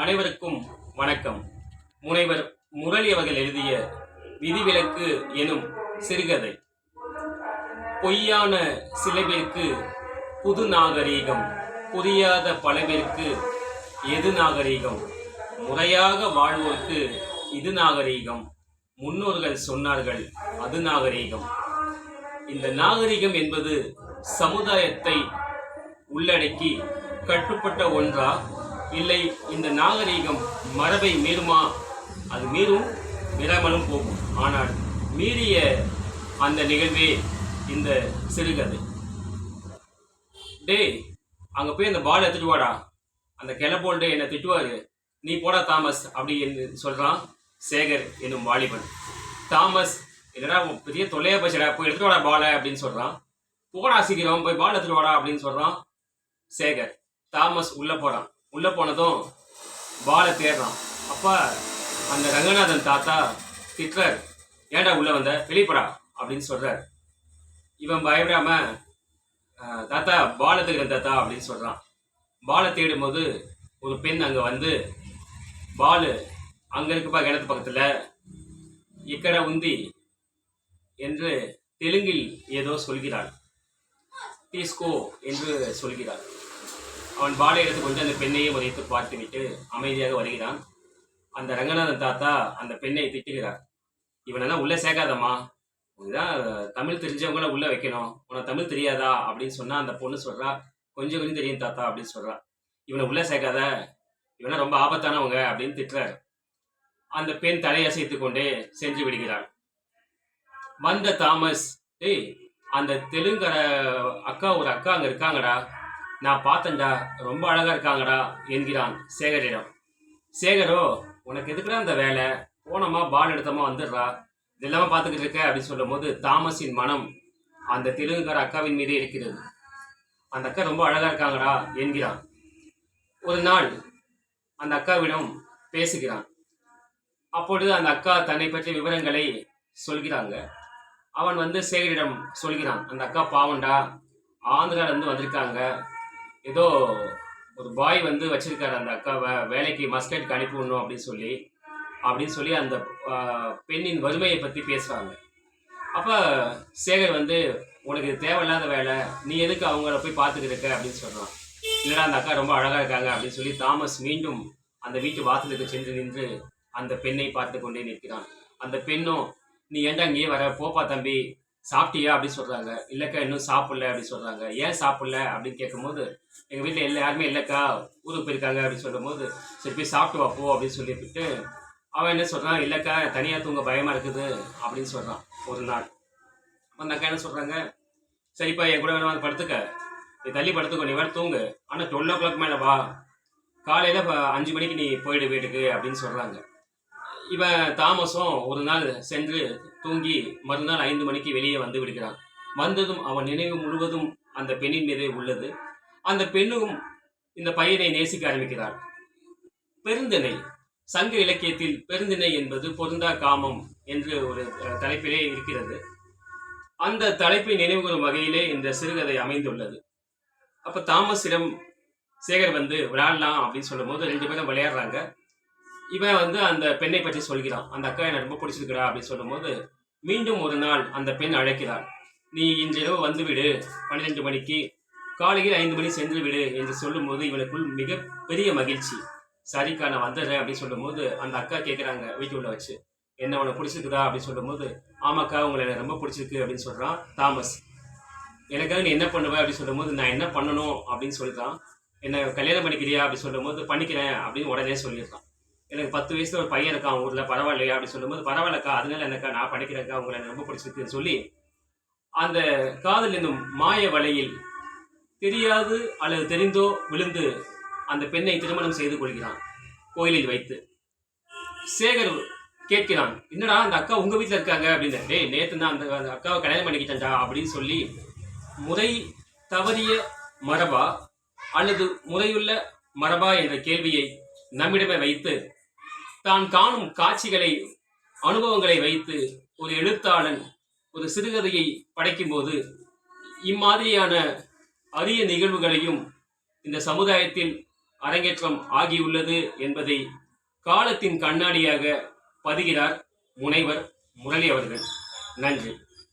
அனைவருக்கும் வணக்கம். முனைவர் முரளி அவர்கள் எழுதிய விதிவிலக்கு எனும் சிறுகதை. பொய்யான சில பேருக்கு புது நாகரீகம் புரியாத பல பேருக்கு எது நாகரீகம்? முறையாக வாழ்வோருக்கு இது நாகரீகம். முன்னோர்கள் சொன்னார்கள் அது நாகரீகம். இந்த நாகரிகம் என்பது சமுதாயத்தை உள்ளடக்கி கட்டுப்பட்ட ஒன்றா? இல்லை இந்த நாகரீகம் மரபை மீறுமா? அது மீறும் மீறாமலும் போகும். ஆனால் மீறிய அந்த நிகழ்வே இந்த சிறுகதை. டேய் அங்கே போய் அந்த பால் எடுத்துட்டு வாடா. அந்த கிளப்போல்டு என்னை திட்டுவாரு. நீ போடா தாமஸ் அப்படி என்று சொல்கிறான் சேகர் என்னும் வாலிபன். தாமஸ் என்னடா உன் பெரிய தொல்லையா போச்சுடா போய் எடுத்துட்டு வாடா பாலை அப்படின்னு சொல்கிறான் போடா சீக்கிரம் போய் பால் எடுத்துட்டு வாடா அப்படின்னு சொல்கிறான் சேகர். தாமஸ் உள்ளே போகிறான் உள்ள போனதும் பாலை தேடுறான். அப்பா அந்த ரங்கநாதன் தாத்தா திட்டுறார். ஏண்டா உள்ள வந்த? வெளிப்படா அப்படின்னு சொல்றார். இவன் பயப்படாம தாத்தா பாலை தேடுறேன் தாத்தா அப்படின்னு சொல்றான். பாலை தேடும் போது ஒரு பெண் அங்க வந்து பாலு அங்க இருக்குப்பா கிணத்து பக்கத்துல. இக்கட உந்தி என்று தெலுங்கில் ஏதோ சொல்கிறாள். டீஸ்கோ என்று சொல்கிறாள். அவன் பாலை எடுத்துக்கொண்டு அந்த பெண்ணையே உதைத்து பார்த்துவிட்டு அமைதியாக வருகிறான். அந்த ரங்கநாதன் தாத்தா அந்த பெண்ணை திட்டுகிறார். இவனெல்லாம் உள்ள சேர்க்காதம்மா. இதுதான் தமிழ் தெரிஞ்சவங்கள உள்ள வைக்கணும். உனக்கு தமிழ் தெரியாதா? அப்படின்னு சொன்னா அந்த பொண்ணு சொல்றா கொஞ்சம் கொஞ்சம் தெரியும் தாத்தா அப்படின்னு சொல்றா. இவனை உள்ள சேர்க்காத. இவனை ரொம்ப ஆபத்தானவங்க அப்படின்னு திட்டுறாரு. அந்த பெண் தலையசைத்து கொண்டே சென்று விடுகிறாள். வந்த தாமஸ் டேய் அந்த தெலுங்கர அக்கா ஒரு அக்கா அங்க இருக்காங்கடா. நான் பார்த்தேன்டா. ரொம்ப அழகாக இருக்காங்கடா என்கிறான் சேகரிடம். சேகரோ உனக்கு எதுக்குடா அந்த வேலை? போனோமா பால் எடுத்தோமா வந்துடுறா. இதெல்லாம பார்த்துக்கிட்டு இருக்க அப்படின்னு சொல்லும் போது தாமஸின் மனம் அந்த தெலுங்குக்கார அக்காவின் மீதே இருக்கிறது. அந்த அக்கா ரொம்ப அழகாக இருக்காங்கடா என்கிறான். ஒரு நாள் அந்த அக்காவிடம் பேசுகிறான். அப்பொழுது அந்த அக்கா தன்னை பற்றிய விவரங்களை சொல்கிறாங்க. அவன் வந்து சேகரிடம் சொல்கிறான் அந்த அக்கா பாவண்டா ஆந்திராவிலேருந்து வந்திருக்காங்க. ஏதோ ஒரு பாய் வந்து வச்சிருக்காரு அந்த அக்காவை வேலைக்கு மஸ்கட்க்கு அனுப்பி விடணும் அப்படின்னு சொல்லி. அப்படின்னு சொல்லி அந்த பெண்ணின் வறுமையை பற்றி பேசுகிறாங்க அப்போ சேகர் வந்து உனக்கு தேவையில்லாத வேலை நீ எதுக்கு அவங்கள போய் பார்த்துக்கிட்டு இருக்க? அப்படின்னு சொல்கிறான் இல்லைடா அந்த அக்கா ரொம்ப அழகாக இருக்காங்க அப்படின்னு சொல்லி தாமஸ் மீண்டும் அந்த வீட்டு வாசலுக்கு சென்று நின்று அந்த பெண்ணை பார்த்து கொண்டே நிற்கிறான். அந்த பெண்ணும் நீ ஏன்டா இங்கேயே வர? போப்பா தம்பி சாப்பிட்டியா அப்படின்னு சொல்கிறாங்க இல்லைக்கா இன்னும் சாப்பிடல அப்படின்னு சொல்கிறாங்க ஏன் சாப்பிடல அப்படின்னு கேட்கும்போது எங்கள் வீட்டில் எல்லா யாருமே இல்லைக்கா ஊருக்கு போயிருக்காங்க அப்படின்னு சொல்லும்போது சரி போய் சாப்பிட்டு வாப்போ அப்படின்னு சொல்லிவிட்டு அவன் என்ன சொல்கிறான் இல்லைக்கா தனியாக தூங்க பயமாக இருக்குது அப்படின்னு சொல்கிறான் ஒரு நாள். அந்த அக்கா என்ன சொல்கிறாங்க சரிப்பா என் கூட வேணும் வந்து படுத்துக்க. நீ தள்ளி படுத்துக்கோ நீ வேணா தூங்கு. ஆனால் டுவெல் ஓ கிளாக் மேலே வா. காலையில் இப்போ அஞ்சு மணிக்கு நீ போயிடு வீட்டுக்கு அப்படின்னு சொல்கிறாங்க இவன் தாமசம் ஒரு நாள் சென்று தூங்கி மறுநாள் ஐந்து மணிக்கு வெளியே வந்து விடுகிறான். வந்ததும் அவன் நினைவு முழுவதும் அந்த பெண்ணின் மீதே உள்ளது. அந்த பெண்ணும் இந்த பையனை நேசிக்க ஆரம்பிக்கிறார். பெருந்திணை. சங்க இலக்கியத்தில் பெருந்திணை என்பது பொருந்தா காமம் என்று ஒரு தலைப்பிலே இருக்கிறது. அந்த தலைப்பை நினைவுகூறும் வகையிலே இந்த சிறுகதை அமைந்துள்ளது. அப்ப தாமஸிடம் சேகர் வந்து விளையாடலாம் அப்படின்னு சொல்லும்போது ரெண்டு பேரும் விளையாடுறாங்க. இவன் வந்து அந்த பெண்ணை பற்றி சொல்கிறான். அந்த அக்கா எனக்கு ரொம்ப பிடிச்சிருக்கிறா அப்படின்னு சொல்லும்போது மீண்டும் ஒரு நாள் அந்த பெண் அழைக்கிறாள். நீ இன்றிரவு வந்து விடு பன்னிரெண்டு மணிக்கு காலையில் ஐந்து மணி சென்று விடு என்று சொல்லும்போது இவனுக்குள் மிகப்பெரிய மகிழ்ச்சி. சரிக்கா நான் வந்துடுறேன் அப்படின்னு சொல்லும்போது அந்த அக்கா கேட்குறாங்க வீட்டுக்குள்ள வச்சு. என்ன உனக்கு பிடிச்சிருக்குதா? அப்படின்னு சொல்லும்போது ஆமாக்கா உங்களை எனக்கு ரொம்ப பிடிச்சிருக்கு அப்படின்னு சொல்கிறான் தாமஸ். எனக்காக நீ என்ன பண்ணுவ? அப்படின்னு சொல்லும்போது நான் என்ன பண்ணணும்? அப்படின்னு சொல்லிடுறான் என்ன கல்யாணம் பண்ணிக்கிறியா? அப்படின்னு சொல்லும்போது பண்ணிக்கிறேன் அப்படின்னு உடனே சொல்லிடுறான். எனக்கு பத்து வயசுல ஒரு பையன் இருக்கான் ஊர்ல பரவாயில்லையா அப்படி சொல்லும்போது பரவாயில்லக்கா அதனால எனக்கா நான் படிக்கிறேன்க்கா உங்களை எனக்கு ரொம்ப பிடிச்சிருக்குன்னு சொல்லி அந்த காதல் என்னும் மாய வலையில் தெரியாது அல்லது தெரிந்தோ விழுந்து அந்த பெண்ணை திருமணம் செய்து கொள்கிறான் கோயிலில் வைத்து. சேகர் கேட்கிறான் என்னடா அந்த அக்கா உங்க வீட்டில் இருக்காங்க? அப்படின்னு. டேய் நேற்று நான் அந்த அந்த அக்காவை கல்யாணம் பண்ணிக்கிட்டேன்டா அப்படின்னு சொல்லி முறை தவறிய மரபா அல்லது முறையுள்ள மரபா என்ற கேள்வியை நம்மிடமே வைத்து தான் காணும் காட்சிகளை அனுபவங்களை வைத்து ஒரு எழுத்தாளன் ஒரு சிறுகதையை படைக்கும்போது இம்மாதிரியான அரிய நிகழ்வுகளையும் இந்த சமுதாயத்தில் அரங்கேற்றம் ஆகியுள்ளது என்பதை காலத்தின் கண்ணாடியாக பதிகிறார் முனைவர் முரளி அவர்கள். நன்றி.